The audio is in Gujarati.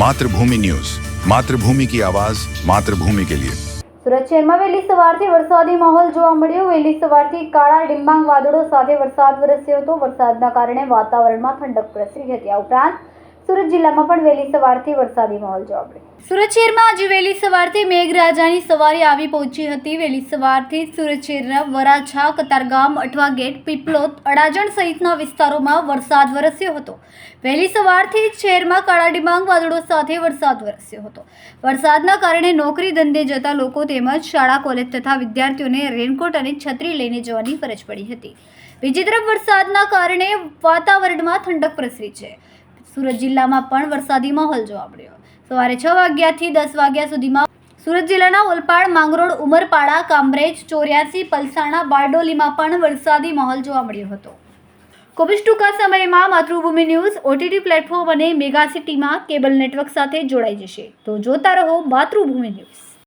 માતૃભૂમિ ન્યૂઝ. માતૃભૂમિ કી આવાજ, માતૃભૂમિ કે લિયે. સુરત શહેરમાં વહેલી સવારથી વરસાદી માહોલ જોવા મળ્યો. વહેલી સવારથી કાળા ડિંબાંગ વાદળો સાથે વરસાદ વરસ્યો હતો. વરસાદના કારણે વાતાવરણમાં ઠંડક પ્રસરી હતી. આ ઉપરાંત સુરત જિલ્લામાં પણ વહેલી સવારથી વરસાદી માહોલ જોવા મળ્યો. સુરત શહેરમાં આજે વહેલી સવારથી મેઘરાજાની સવારી આવી પહોંચી હતી. વહેલી સવારથી સુરત શહેરના વરાછા કતારગામ અઠવા ગેટ, પીપલોદ, અડાજણ સહિતના વિસ્તારોમાં વરસાદ વરસ્યો હતો. વહેલી સવારથી જ શહેરમાં કાળા ડિબાંગ વાદળો સાથે વરસાદ વરસ્યો હતો. વરસાદના કારણે નોકરી ધંધે જતા લોકો તેમજ શાળા, કોલેજ તથા વિદ્યાર્થીઓને રેનકોટ અને છત્રી લઈને જવાની ફરજ પડી હતી. બીજી તરફ વરસાદના કારણે વાતાવરણમાં ઠંડક પ્રસરી છે. સુરત જિલ્લામાં પણ વરસાદી માહોલ જોવા મળ્યો. સવારે છ વાગ્યાથી દસ વાગ્યા સુધીમાં સુરત જિલ્લાના ઓલપાડ, માંગરોળ, ઉમરપાડા, કામરેજ, ચોર્યાસી, પલસાણા, બારડોલીમાં પણ વરસાદી માહોલ જોવા મળ્યો હતો. જ ટૂંકા સમયમાં માતૃભૂમિ ન્યૂઝ, ઓટીટી પ્લેટફોર્મ અને મેગા સિટીમાં કેબલ નેટવર્ક સાથે જોડાઈ જશે. તો જોતા રહો માતૃભૂમિ ન્યૂઝ.